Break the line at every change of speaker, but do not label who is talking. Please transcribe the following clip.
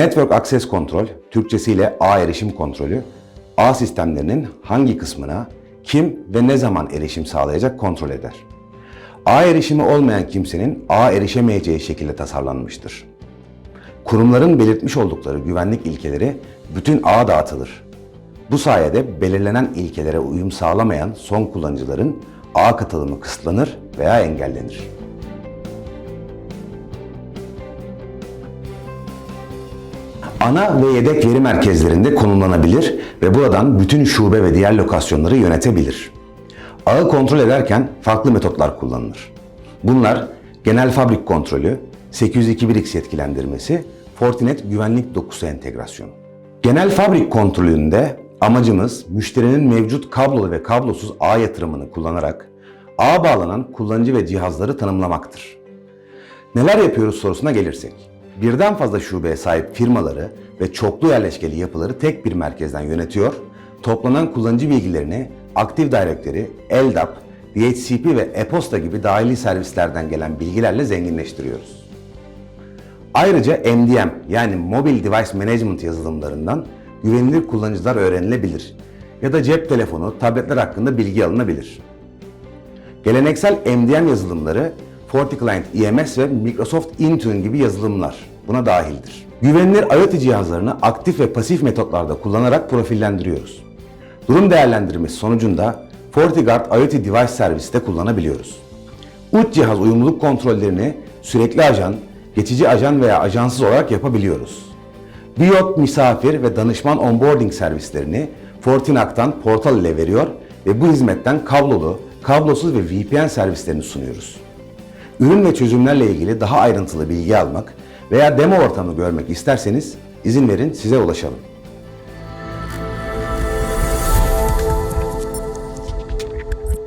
Network Access Control, Türkçesiyle ağ erişim kontrolü, ağ sistemlerinin hangi kısmına kim ve ne zaman erişim sağlayacak kontrol eder. Ağ erişimi olmayan kimsenin ağa erişemeyeceği şekilde tasarlanmıştır. Kurumların belirtmiş oldukları güvenlik ilkeleri bütün ağa dağıtılır. Bu sayede belirlenen ilkelere uyum sağlamayan son kullanıcıların ağ katılımı kısıtlanır veya engellenir. Ana ve yedek veri merkezlerinde konumlanabilir ve buradan bütün şube ve diğer lokasyonları yönetebilir. Ağı kontrol ederken farklı metotlar kullanılır. Bunlar genel fabrik kontrolü, 802.1x yetkilendirmesi, Fortinet güvenlik dokusu entegrasyonu. Genel fabrik kontrolünde amacımız müşterinin mevcut kablolu ve kablosuz ağ yatırımını kullanarak ağa bağlanan kullanıcı ve cihazları tanımlamaktır. Neler yapıyoruz sorusuna gelirsek. Birden fazla şubeye sahip firmaları ve çoklu yerleşkeli yapıları tek bir merkezden yönetiyor, toplanan kullanıcı bilgilerini Active Directory, LDAP, DHCP ve e-posta gibi dahili servislerden gelen bilgilerle zenginleştiriyoruz. Ayrıca MDM yani Mobile Device Management yazılımlarından güvenilir kullanıcılar öğrenilebilir ya da cep telefonu, tabletler hakkında bilgi alınabilir. Geleneksel MDM yazılımları FortiClient EMS ve Microsoft Intune gibi yazılımlar buna dahildir. Güvenilir IoT cihazlarını aktif ve pasif metotlarda kullanarak profillendiriyoruz. Durum değerlendirmesi sonucunda FortiGuard IoT Device Servisi de kullanabiliyoruz. Uç cihaz uyumluluk kontrollerini sürekli ajan, geçici ajan veya ajansız olarak yapabiliyoruz. Biyot misafir ve danışman onboarding servislerini Fortinac'tan portal ile veriyor ve bu hizmetten kablolu, kablosuz ve VPN servislerini sunuyoruz. Ürün ve çözümlerle ilgili daha ayrıntılı bilgi almak veya demo ortamı görmek isterseniz izin verin size ulaşalım.